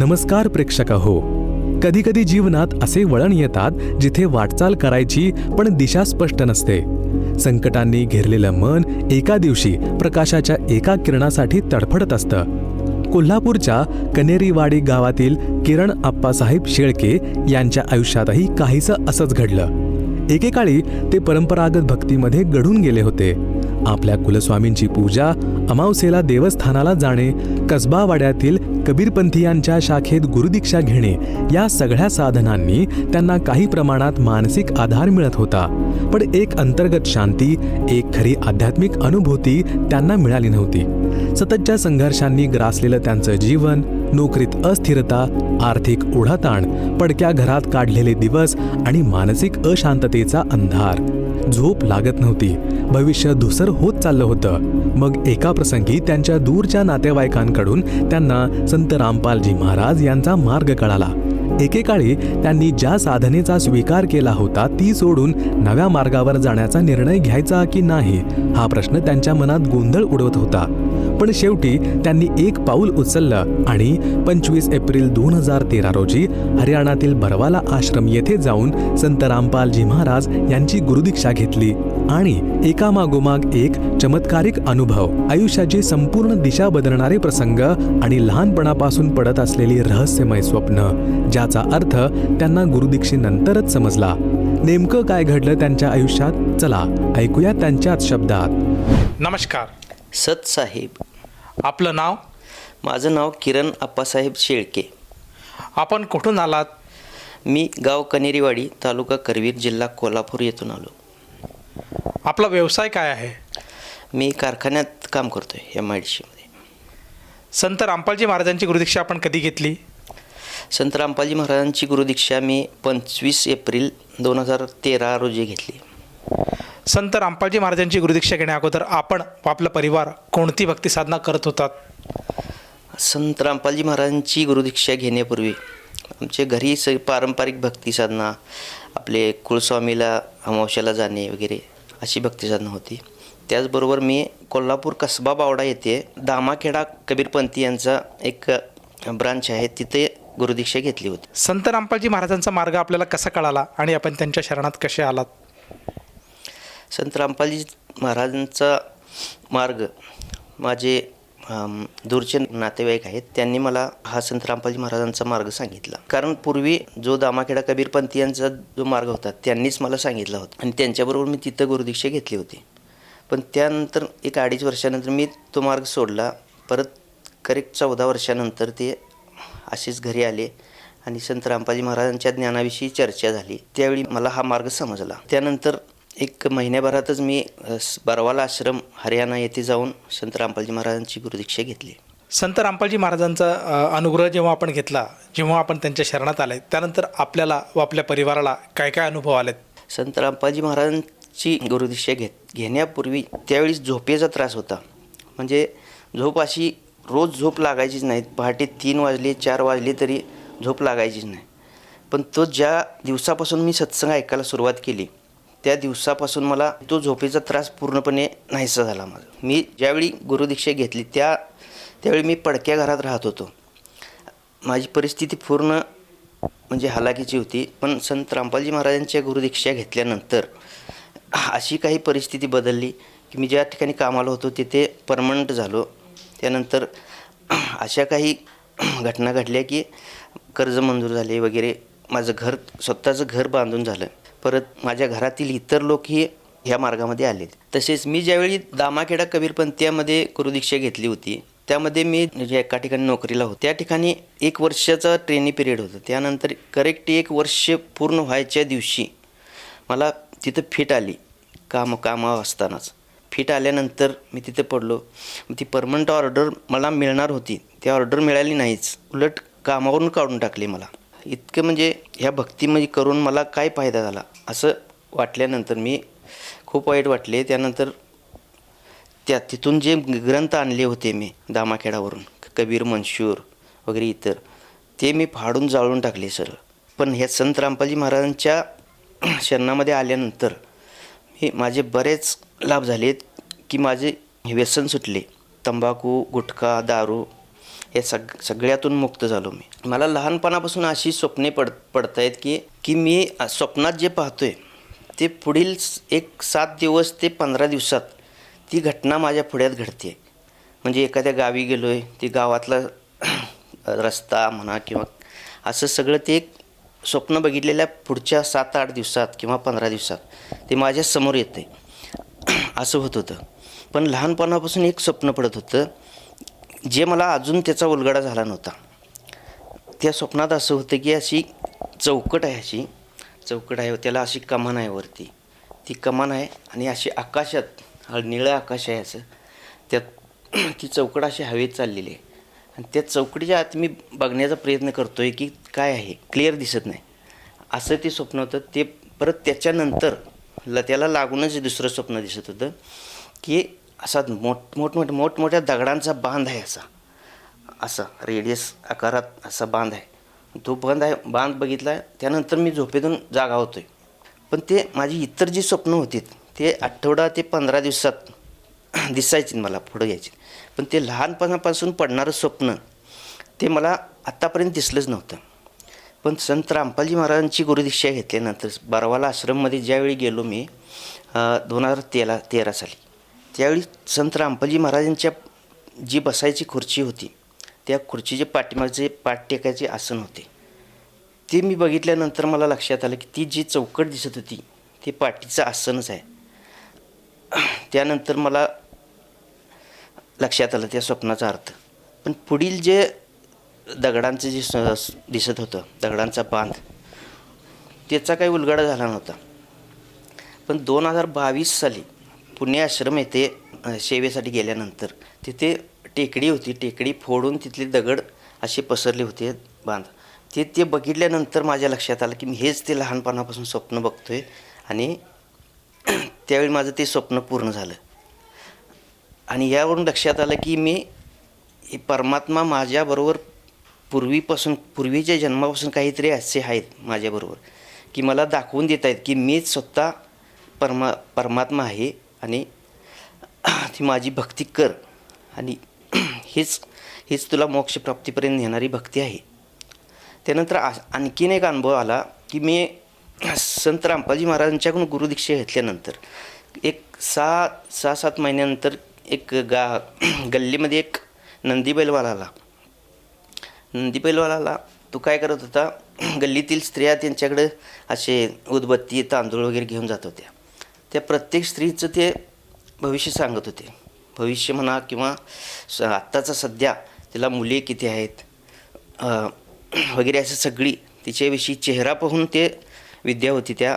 नमस्कार प्रेक्षक हो कधीकधी जीवनात असे वळण येतात जिथे वाटचाल करायची पण दिशा स्पष्ट नसते. संकटांनी घेरलेलं मन एका दिवशी प्रकाशाच्या एका किरणासाठी तडफडत असतं. कोल्हापूरच्या कनेरीवाडी गावातील किरण आप्पासाहेब शेळके यांच्या आयुष्यातही काहीसं असंच घडलं. एकेकाळी ते परंपरागत भक्तीमध्ये घडून गेले होते. आपल्या कुलस्वामींची पूजा अमावसेला देवस्थानाला जाणे कसबावाड्यातील कबीरपंथीयांच्या शाखेत गुरुदीक्षा घेणे या सगळ्या साधनांनी त्यांना काही प्रमाणात मानसिक आधार मिळत होता. पण एक अंतर्गत शांती एक खरी आध्यात्मिक अनुभूती त्यांना मिळाली नव्हती. सततच्या संघर्षांनी ग्रासलेलं त्यांचं जीवन नोकरीत अस्थिरता आर्थिक ओढाताण पडक्या घरात काढलेले दिवस आणि मानसिक अशांततेचा अंधार. झोप लागत नव्हती. भविष्य धुसर होत चाललं होतं. मग एका प्रसंगी त्यांच्या दूरच्या नातेवाईकांकडून त्यांना संत रामपालजी महाराज यांचा मार्ग कळाला. एकेकाळी त्यांनी ज्या साधनेचा स्वीकार केला होता ती सोडून नव्या मार्गावर जाण्याचा निर्णय घ्यायचा की नाही हा प्रश्न त्यांच्या मनात गोंधळ उडवत होता. पण शेवटी त्यांनी एक पाऊल उचललं आणि पंचवीस एप्रिल दोन हजार तेरा रोजी हरियाणातील बरवाला आश्रम येथे जाऊन संत रामपालजी महाराज यांची गुरुदीक्षा घेतली आणि एकामागोमाग एक चमत्कारिक अनुभव आयुष्याची संपूर्ण दिशा बदलणारे प्रसंग आणि लहानपणापासून पडत असलेली रहस्यमय स्वप्न ज्याचा अर्थ त्यांना गुरुदीक्षेनंतरच समजला. नेमकं काय घडलं त्यांच्या आयुष्यात? चला ऐकूया त्यांच्याच शब्दात. नमस्कार. सत साहेब आपलं नाव? माझं नाव किरण आप्पासाहेब शेळके. आपण कुठून आलात? मी गाव कनेरीवाडी तालुका करवीर जिल्हा कोल्हापूर येथून आलो. आपला व्यवसाय काय आहे? मी कारखान्यात काम करतो आहे एम आय डी सीमध्ये संत रामपालजी महाराजांची गुरुदीक्षा आपण कधी घेतली? संत रामपालजी महाराजांची गुरुदीक्षा मी पंचवीस एप्रिल दोन हजार तेरा रोजी घेतली. संत रामपालजी महाराजांची गुरुदीक्षा घेण्या अगोदर आपण आपला परिवार कोणती भक्ती साधना करत होतात? संत रामपालजी महाराजांची गुरुदीक्षा घेण्यापूर्वी आमच्या घरी स पारंपरिक भक्ती साधना आपले कुलस्वामीला अमावश्याला जाणे वगैरे अशी भक्ती साधना होती. त्याचबरोबर मी कोल्हापूर कसबा बावडा येथे दामाखेडा कबीरपंथी यांचा एक ब्रांच आहे तिथे गुरुदीक्षा घेतली होती. संत रामपालजी महाराजांचा मार्ग आपल्याला कसा कळाला आणि आपण त्यांच्या शरणात कसे आलात? संत रामपालजी महाराजांचा मार्ग. माझे दूरचे नातेवाईक आहेत त्यांनी मला हा संत रामपालजी महाराजांचा मार्ग सांगितला. कारण पूर्वी जो दामाखेडा कबीरपंथी यांचा जो मार्ग होता त्यांनीच मला सांगितला होता. आणि त्यांच्याबरोबर मी तिथं गुरुदीक्षा घेतली होती. पण त्यानंतर एक अडीच वर्षानंतर मी तो मार्ग सोडला. परत करेक्ट चौदा वर्षानंतर ते असेच घरी आले आणि संत रामपाजी महाराजांच्या ज्ञानाविषयी चर्चा झाली. त्यावेळी मला हा मार्ग समजला. त्यानंतर एक महिन्याभरातच मी बरवाला आश्रम हरियाणा येथे जाऊन संत रामपालजी महाराजांची गुरुदीक्षा घेतली. संत रामपालजी महाराजांचा अनुग्रह जेव्हा आपण घेतला जेव्हा आपण त्यांच्या शरणात आले त्यानंतर आपल्याला व आपल्या परिवाराला काय काय अनुभव आलेत? संत रामपालजी महाराजांची गुरुदीक्षा घेत घेण्यापूर्वी त्यावेळी झोपेचा त्रास होता. म्हणजे झोप अशी रोज झोप लागायचीच नाही पहाटे तीन वाजले चार वाजले तरी झोप लागायचीच नाही. पण तो ज्या दिवसापासून मी सत्संग ऐकायला सुरुवात केली त्या दिवसापासून मला तो झोपेचा त्रास पूर्णपणे नाहीसा झाला माझा. मी ज्यावेळी गुरुदीक्षा घेतली त्या त्यावेळी मी पडक्या घरात राहत होतो. माझी परिस्थिती पूर्ण म्हणजे हलाखीची होती पण संत रामपालजी महाराजांच्या गुरुदीक्षा घेतल्यानंतर अशी काही परिस्थिती बदलली की मी ज्या ठिकाणी कामाला होतो तिथे परमनंट झालो. त्यानंतर अशा काही घटना घडल्या की कर्ज मंजूर झाले वगैरे माझं घर स्वतःचं घर बांधून झालं. परत माझ्या घरातील इतर लोकही ह्या मार्गामध्ये आले. तसेच मी ज्यावेळी दामाखेडा कबीरपंथीयामध्ये गुरुदीक्षा घेतली होती त्यामध्ये मी जे एका ठिकाणी नोकरीला होतो. त्या ठिकाणी एक वर्षाचा ट्रेनिंग पिरियड होतं. त्यानंतर करेक्ट एक वर्ष पूर्ण व्हायच्या दिवशी मला तिथं फिट आली काम कामावर असतानाच. फिट आल्यानंतर मी तिथे पडलो. मग ती परमनंट ऑर्डर मला मिळणार होती. ती ऑर्डर मिळाली नाहीच. उलट कामावरून काढून टाकली मला. इतकं म्हणजे ह्या भक्तीमध्ये करून मला काय फायदा झाला? असं वाटल्यानंतर मी खूप वाईट वाटले. त्यानंतर त्या तिथून जे ग्रंथ आणले होते मी दामाखेडावरून कबीर मंशूर वगैरे इतर ते मी फाडून जाळून टाकले सर पण ह्या संत रामपालजी महाराजांच्या शरणामध्ये आल्यानंतर हे माझे बरेच लाभ झालेत की माझे व्यसन सुटले. तंबाखू गुटखा दारू या सग सगळ्यातून मुक्त झालो मी. मला लहानपणापासून अशी स्वप्ने पड पडत आहेत की की मी स्वप्नात जे पाहतोय ते पुढील एक सात दिवस ते पंधरा दिवसात ती घटना माझ्या पुढ्यात घडते म्हणजे एखाद्या गावी गेलो आहे ती गावातला रस्ता म्हणा किंवा असं सगळं ते एक स्वप्न बघितलेल्या पुढच्या सात आठ दिवसात किंवा पंधरा दिवसात ते माझ्यासमोर येते असं होत होतं. पण लहानपणापासून एक स्वप्न पडत होतं जे मला अजून त्याचा उलगडा झाला नव्हता त्या स्वप्नात असं होतं की अशी चौकट आहे अशी चौकट आहे त्याला अशी कमान आहे वरती. ती कमान आहे आणि अशी आकाशात हळ निळं आकाश आहे असं. त्यात ती चौकट अशी हवेत चाललेली आहे. आणि त्या चौकटीच्या आत मी बघण्याचा प्रयत्न करतो आहे की काय आहे क्लिअर दिसत नाही. असं ते स्वप्न होतं. ते परत त्याच्यानंतर ल त्याला लागूनच दुसरं स्वप्न दिसत होतं की असा मोठ मोठमोठ्या मोठमोठ्या दगडांचा बांध आहे असा. असा रेडियस आकारात असा बांध आहे. तो बांध आहे बांध बघितला त्यानंतर मी झोपेतून जागा होतोय. पण ते माझी इतर जी स्वप्न होती ते आठवडा ते पंधरा दिवसात दिसायची मला पुढं यायची पण ते लहानपणापासून पडणारं स्वप्न ते मला आत्तापर्यंत दिसलंच नव्हतं. पण संत रामपालजी महाराजांची गुरुदीक्षा घेतल्यानंतर बारवाला आश्रममध्ये ज्यावेळी गेलो मी दोन हजार तेरा तेरा साली. त्यावेळी संत रामपाजी महाराजांच्या जी बसायची खुर्ची होती त्या खुर्चीचे पाठीमागचे पाठ टेकायचे आसन होते. ते मी बघितल्यानंतर मला लक्षात आलं की ती जी चौकट दिसत होती ते पाठीचं आसनच आहे. त्यानंतर मला लक्षात आलं त्या स्वप्नाचा अर्थ. पण पुढील जे दगडांचं जे स दिसत होतं दगडांचा बांध त्याचा काही उलगडा झाला नव्हता. पण दोन हजार बावीस साली पुणे आश्रम येथे सेवेसाठी गेल्यानंतर तिथे टेकडी होती. टेकडी फोडून तिथले दगड असे पसरले होते बांध. ते ते बघितल्यानंतर माझ्या लक्षात आलं की मी हेच ते लहानपणापासून स्वप्न बघतो आहे आणि त्यावेळी माझं ते स्वप्न पूर्ण झालं. आणि यावरून लक्षात आलं की मी हे परमात्मा माझ्याबरोबर पूर्वीपासून पूर्वीच्या जन्मापासून काहीतरी असे आहेत माझ्याबरोबर की मला दाखवून देत आहेत की मीच स्वतः परमा परमात्मा आहे. आणि ती माझी भक्ती कर. आणि हेच हेच तुला मोक्षप्राप्तीपर्यंत नेणारी भक्ती आहे. त्यानंतर आ आणखीन एक अनुभव आला की मी संत रामपाजी महाराजांच्याकडून गुरुदीक्षा घेतल्यानंतर एक सहा सहा सात महिन्यानंतर एक गा गल्लीमध्ये एक नंदी बैलवाला आला. नंदी बैलवाला आला. तो काय करत होता? गल्लीतील स्त्रिया त्यांच्याकडे असे उदबत्ती तांदूळ वगैरे घेऊन जात होत्या. त्या प्रत्येक स्त्रीचं ते भविष्य सांगत होते. भविष्य म्हणा किंवा स आत्ताचा सध्या तिला मुले किती आहेत वगैरे अशी सगळी तिच्याविषयी चेहरा पाहून ते विद्या होती त्या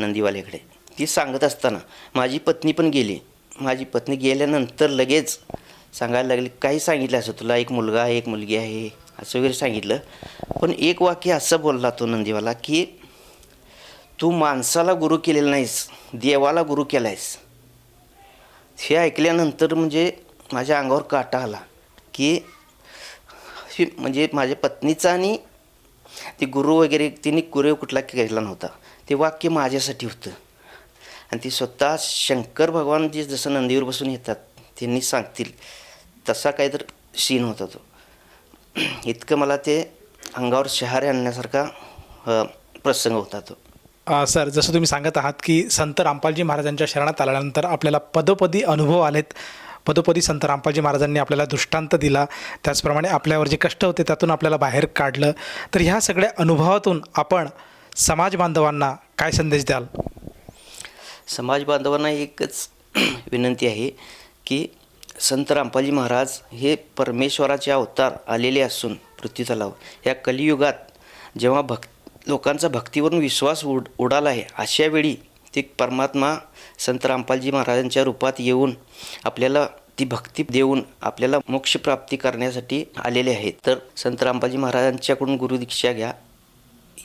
नंदीवाल्याकडे. ती सांगत असताना माझी पत्नी पण गेली. माझी पत्नी गेल्यानंतर लगेच सांगायला लागली काही सांगितलं असं? तुला एक मुलगा आहे एक मुलगी आहे असं वगैरे सांगितलं. पण एक वाक्य असं बोलला तो नंदीवाला की तू माणसाला गुरु केलेला नाहीस देवाला गुरु केला आहेस हे ऐकल्यानंतर म्हणजे माझ्या अंगावर काटा आला की म्हणजे माझ्या पत्नीचा आणि ते गुरु वगैरे तिने गुरु कुठला केला नव्हता. ते वाक्य माझ्यासाठी होतं. आणि ती स्वतः शंकर भगवान जे जसं नंदीवर बसून येतात त्यांनी सांगतील तसा काही तर सीन होता तो. इतकं मला ते अंगावर शहारे आणण्यासारखा प्रसंग होता तो. सर जसं तुम्ही सांगत आहात की संत रामपालजी महाराजांच्या शरणात आल्यानंतर आपल्याला पदोपदी अनुभव आलेत. पदोपदी संत रामपालजी महाराजांनी आपल्याला दृष्टांत दिला. त्याचप्रमाणे आपल्यावर जे कष्ट होते त्यातून आपल्याला बाहेर काढलं. तर ह्या सगळ्या अनुभवातून आपण समाज बांधवांना काय संदेश द्याल? समाज बांधवांना एकच विनंती आहे की संत रामपालजी महाराज हे परमेश्वराचे अवतार आलेले असून पृथ्वीतलावर. या कलियुगात जेव्हा भक् लोकांचा भक्तीवरून विश्वास उड उडाला आहे. अशा वेळी ते परमात्मा संत रामपालजी महाराजांच्या रूपात येऊन आपल्याला ती भक्ती देऊन आपल्याला मोक्षप्राप्ती करण्यासाठी आलेले आहेत. तर संत रामपालजी महाराजांच्याकडून गुरुदीक्षा घ्या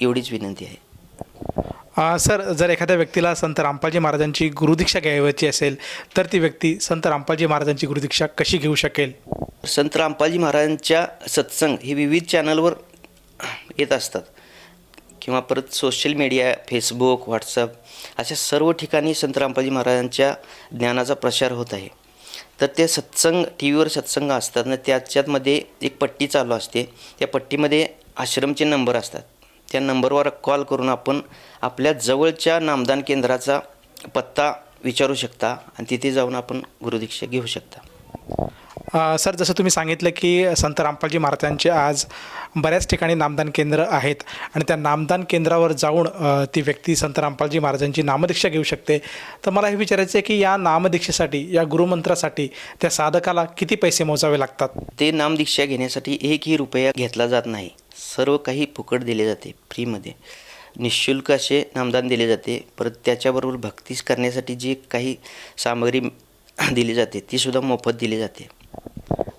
एवढीच विनंती आहे. अ, सर जर एखाद्या व्यक्तीला संत रामपालजी महाराजांची गुरुदीक्षा घ्यायची असेल तर ती व्यक्ती संत रामपालजी महाराजांची गुरुदीक्षा कशी घेऊ शकेल? संत रामपालजी महाराजांच्या सत्संग हे विविध चॅनलवर येत असतात. किंवा परत सोशल मीडिया फेसबुक व्हॉट्सअप अशा सर्व ठिकाणी संत रामपाजी महाराजांच्या ज्ञानाचा प्रसार होत आहे. तर ते सत्संग टी व्हीवर सत्संग असतात ना त्याच्यातमध्ये एक पट्टी चालू असते. त्या पट्टीमध्ये आश्रमचे नंबर असतात. त्या नंबरवर कॉल करून आपण आपल्या जवळच्या नामदान केंद्राचा पत्ता विचारू शकता आणि तिथे जाऊन आपण गुरुदीक्षा घेऊ शकता. सर जसं तुम्ही सांगितलं की संत रामपालजी महाराजांचे आज बऱ्याच ठिकाणी नामदान केंद्र आहेत आणि त्या नामदान केंद्रावर जाऊन ती व्यक्ती संत रामपालजी महाराजांची नामदीक्षा घेऊ शकते. तर मला हे विचारायचं आहे की या नामदीक्षेसाठी या गुरुमंत्रासाठी त्या साधकाला किती पैसे मोजावे लागतात? ते नामदीक्षा घेण्यासाठी एकही रुपया घेतला जात नाही. सर्व काही फुकट दिले जाते फ्रीमध्ये. निशुल्क असे नामदान दिले जाते. परत त्याच्याबरोबर भक्तीस करण्यासाठी जी काही सामग्री दिली जाते तीसुद्धा मोफत दिली जाते.